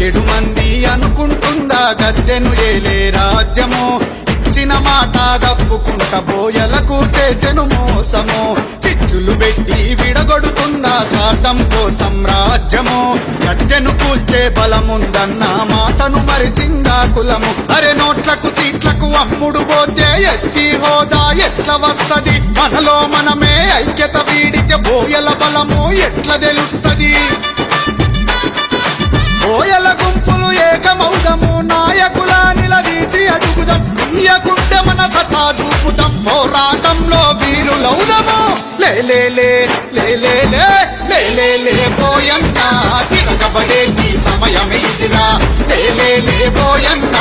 ఏడు మంది అనుకుంటుందా? గద్దెను ఏలే రాజ్యము. ఇచ్చిన మాట తప్పుకుంట బోయలకు చేసెను మోసము. చిచ్చులు పెట్టి విడగొడుతుందా స్వార్థం కోసం రాజ్యము. గద్దెను కూల్చే బలముందన్న మాటను మరిచిందా కులము? అరే నోట్లకు సీట్లకు అమ్ముడు పోతే ఎస్టీ హోదా ఎట్లా వస్తది? మనలో మనమే ఐక్యత వీడితే బోయల బలము ఎట్లా తెలుస్తది? లోయల గుంపులు ఏకమౌదము నాయకుల నిలదీసి అడుగుదాం ఇయ్యకుంటే మన సతా చూపుదాం పోరాటంలో వీరులౌదము లేలేలే లేలేలే లేలేలే పోయన్న తిరగబడే నీ సమయం ఇదిరా లేలేలే పోయన్న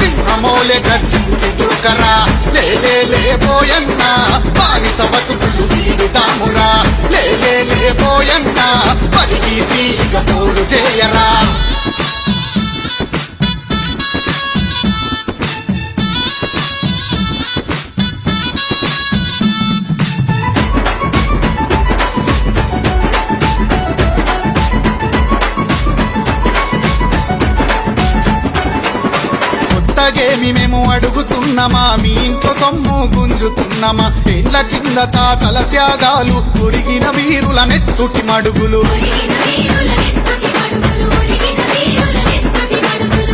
సింహమోలే గర్జించి దూకరా లేలేలే పోయన్న బానిస బతుకులు వీడుదామురా లేలేలే పోయన్న పరిగీసి ఇక పోరు చేయరా ఏమి మేము అడుగుతున్నామా? మీ ఇంట్లో సొమ్ము గుంజుతున్నామా? ఏళ్ళ కింద తాతల త్యాగాలు ఒరిగిన వీరుల నెత్తుటి మడుగులు.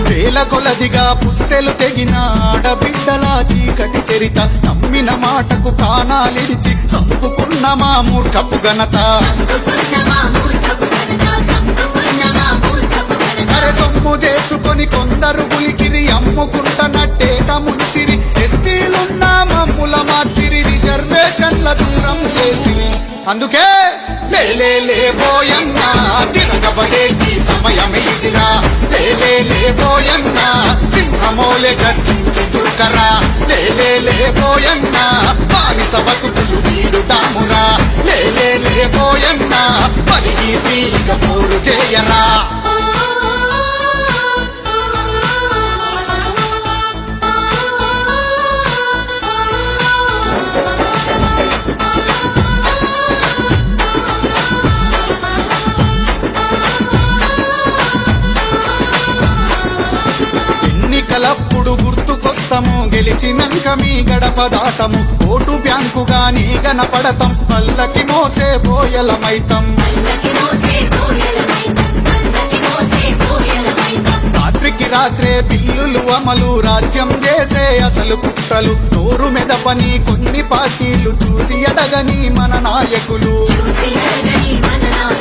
వేల కొలదిగా పుస్తెలు తెగిన ఆడబిడ్డల చీకటి చరిత నమ్మిన మాటకు ప్రాణాలిడిచి సంపుకున్న మా మూర్ఖపు ఘనత. అరే సొమ్ము చేసుకొని కొందరు మాట మునిసిరి. ఎస్టీలున్న మమ్ముల మార్చిరి రిజర్వేషన్ల దూరం చేసి. అందుకే లేలే పోయన్నా తిరగబడేటి సమయం ఇదిరా. లేలే పోయన్నా సింహమోలే గర్జించి దుర్కరా. లేలే పోయన్నా బానిస బతుకులు వీడుతామురా. లేలే పోయన్నా పరిగీసి ఇక పోరు చేయరా. గెలిచినాక మీ గడప దాటము. ఓటు బ్యాంకుగా నీ గనపడతాం పల్లకి మోసే బోయలమైతం రాత్రికి రాత్రే బిల్లులు అమలు. రాజ్యం చేసే అసలు కుట్రలు. నోరు మెదపని కొన్ని పార్టీలు చూసి అడగని మన నాయకులు. చూసి అడగని మన నాయకులు